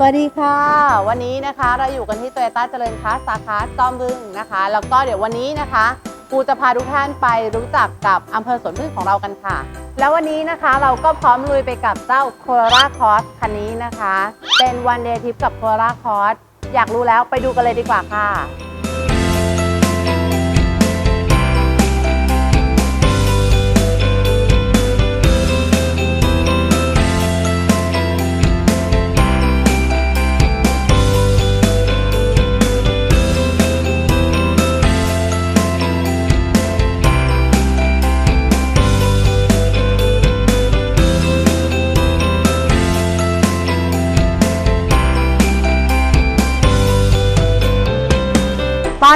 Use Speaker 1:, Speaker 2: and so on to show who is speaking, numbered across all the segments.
Speaker 1: สวัสดีค่ะ วันนี้นะคะเราอยู่กันที่โตโยต้าเจริญค้าสาขาจอมบึงนะคะ แล้วก็เดี๋ยววันนี้นะคะปูจะพาทุกท่านไปรู้จักกับอำเภอสวนพึ่งของเรากันค่ะ แล้ววันนี้นะคะเราก็พร้อมลุยไปกับเจ้าโคราคอสคันนี้นะคะ เป็นวันเดย์ทริปกับโคราคอสอยากรู้แล้วไปดูกันเลยดีกว่าค่ะ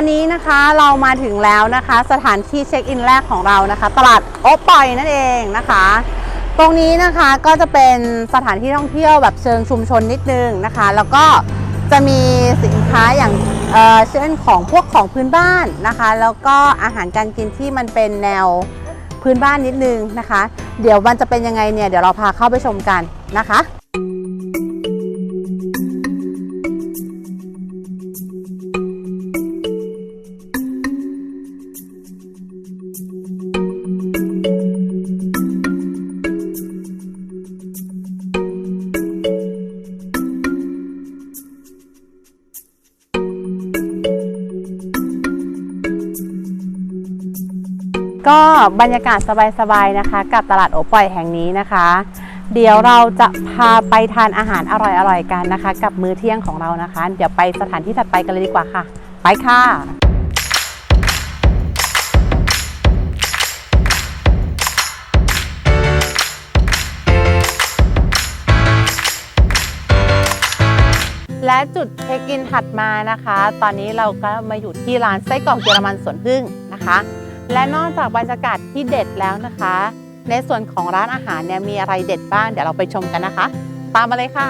Speaker 1: อนนี้นะคะเรามาถึงแล้วนะคะ สถานที่เช็คอินแรกของเรานะคะ ตลาดโอปอยนั่นเองนะคะ ตรงนี้นะคะก็จะเป็นสถานที่ท่องเที่ยวแบบเชิงชุมชนนิดนึงนะคะ แล้วก็จะมีสินค้าอย่างเช่นของพวกของพื้นบ้านนะคะ แล้วก็อาหารการกินที่มันเป็นแนวพื้นบ้านนิดนึงนะคะ เดี๋ยวมันจะเป็นยังไงเนี่ยเดี๋ยวเราพาเข้าไปชมกันนะคะ ก็บรรยากาศสบายๆนะคะ กับตลาดโอปอยแห่งนี้นะคะ เดี๋ยวเราจะพาไปทานอาหารอร่อยๆกันนะคะ กับมื้อเที่ยงของเรานะคะ เดี๋ยวไปสถานที่ถัดไปกันเลยดีกว่าค่ะ ไปค่ะและจุดเช็คอินถัดมานะคะ ตอนนี้เราก็มาอยู่ที่ร้านไส้กรอกเยอรมันสวนพึ่งนะคะ และนอกจากบรรยากาศที่เด็ดแล้วนะคะ ในส่วนของร้านอาหารเนี่ยมีอะไรเด็ดบ้าง เดี๋ยวเราไปชมกันนะคะ ตามมาเลยค่ะ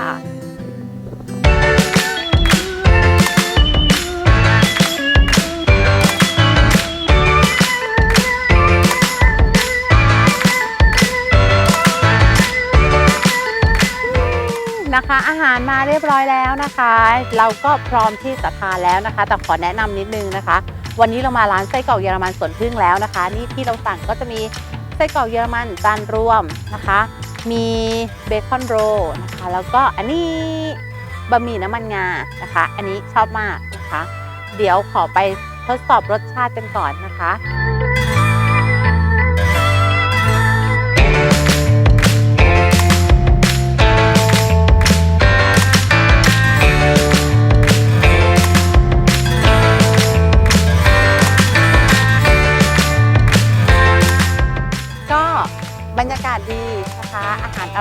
Speaker 1: นะคะ อาหารมาเรียบร้อยแล้วนะคะ เราก็พร้อมที่จะทานแล้วนะคะ แต่ขอแนะนำนิดนึงนะคะ วันนี้เรามาร้านไส้กรอกเยอรมันสวนพึ่งแล้วนะคะ นี่ที่เราสั่งก็จะมีไส้กรอกเยอรมันจานรวมนะคะ มีเบคอนโรลนะคะ แล้วก็อันนี้บะหมี่น้ำมันงานะคะ อันนี้ชอบมากนะคะ เดี๋ยวขอไปทดสอบรสชาติกันก่อนนะคะ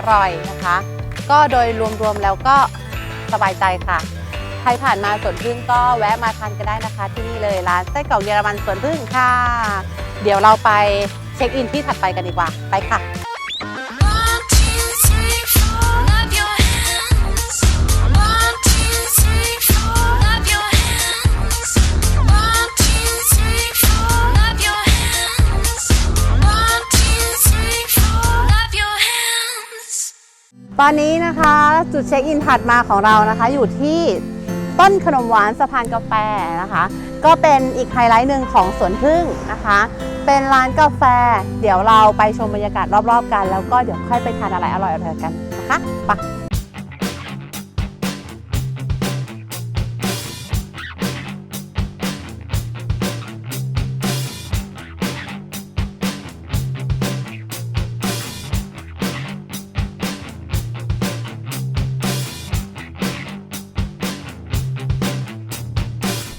Speaker 1: รอร่อยนะคะ ก็โดยรวมๆแล้วก็สบายใจค่ะ ใครผ่านมาสวนพึ่งก็แวะมาทานกันได้นะคะ ที่นี่เลยร้านไส้กรอกเยอรมันสวนพึ่งค่ะ เดี๋ยวเราไปเช็คอินที่ถัดไปกันดีกว่า ไปค่ะ ตอนนี้นะคะจุดเช็คอินถัดมาของเรานะคะ อยู่ที่ต้นขนมหวานสะพานกาแฟนะคะ ก็เป็นอีกไฮไลท์หนึ่งของสวนพึ่งนะคะ เป็นร้านกาแฟ เดี๋ยวเราไปชมบรรยากาศรอบๆกัน แล้วก็เดี๋ยวค่อยไปทานอะไรอร่อยๆกันนะคะไป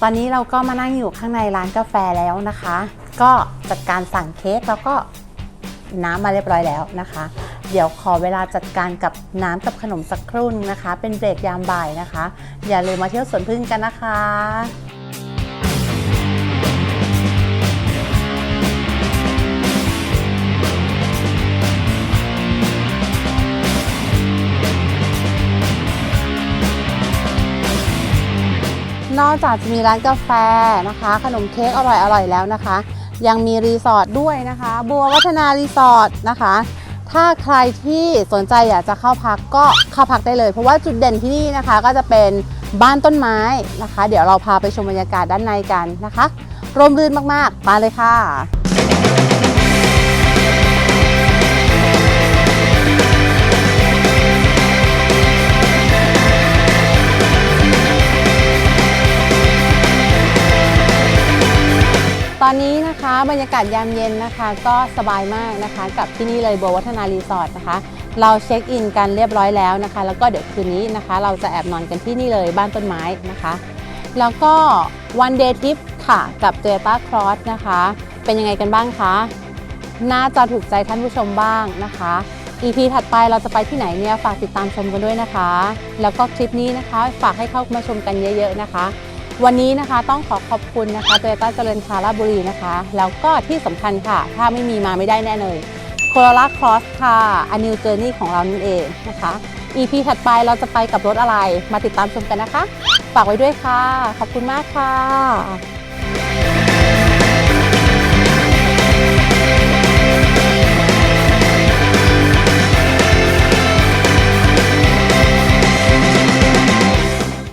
Speaker 1: ตอนนี้เราก็มานั่งอยู่ข้างในร้านกาแฟแล้วนะคะ ก็จัดการสั่งเค้กแล้วก็น้ำมาเรียบร้อยแล้วนะคะ เดี๋ยวขอเวลาจัดการกับน้ำกับขนมสักครู่นึงนะคะ เป็นเบรกยามบ่ายนะคะ อย่าลืมมาเที่ยวสวนพึ่งกันนะคะ นอกจากจะมีร้านกาแฟนะคะ ขนมเค้กอร่อยอร่อยแล้วนะคะ ยังมีรีสอร์ทด้วยนะคะ บัววัฒนารีสอร์ทนะคะ ถ้าใครที่สนใจอยากจะเข้าพักก็เข้าพักได้เลย เพราะว่าจุดเด่นที่นี่นะคะ ก็จะเป็นบ้านต้นไม้นะคะ เดี๋ยวเราพาไปชมบรรยากาศด้านในกันนะคะร่มรื่นมากๆมาเลยค่ะ ตอนนี้นะคะบรรยากาศยามเย็นนะคะก็สบายมากนะคะกับที่นี่เลยโบวัฒนารีสอร์ทนะคะเราเช็คอินกันเรียบร้อยแล้วนะคะ แล้วก็เดี๋ยวคืนนี้นะคะ เราจะแอบนอนกันที่นี่เลยบ้านต้นไม้นะคะ แล้วก็วันเดย์ทริปค่ะกับ Toyota Cross นะคะ เป็นยังไงกันบ้างคะน่าจะถูกใจท่านผู้ชมบ้างนะคะ EP ถัดไปเราจะไปที่ไหนเนี่ยฝากติดตามชมกันด้วยนะคะ แล้วก็คลิปนี้นะคะ ฝากให้เข้ามาชมกันเยอะ ๆ นะคะ วันนี้นะคะต้องขอขอบคุณนะคะโตโยต้าเจริญคาราบุรีนะคะ แล้วก็ที่สำคัญค่ะ ถ้าไม่มีมาไม่ได้แน่เลยโคโรล่าครอสค่ะอานิวเจอร์นี่ของเรานั่นเองนะคะ EP ถัดไปเราจะไปกับรถอะไรมาติดตามชมกันนะคะ ฝากไว้ด้วยค่ะ ขอบคุณมากค่ะ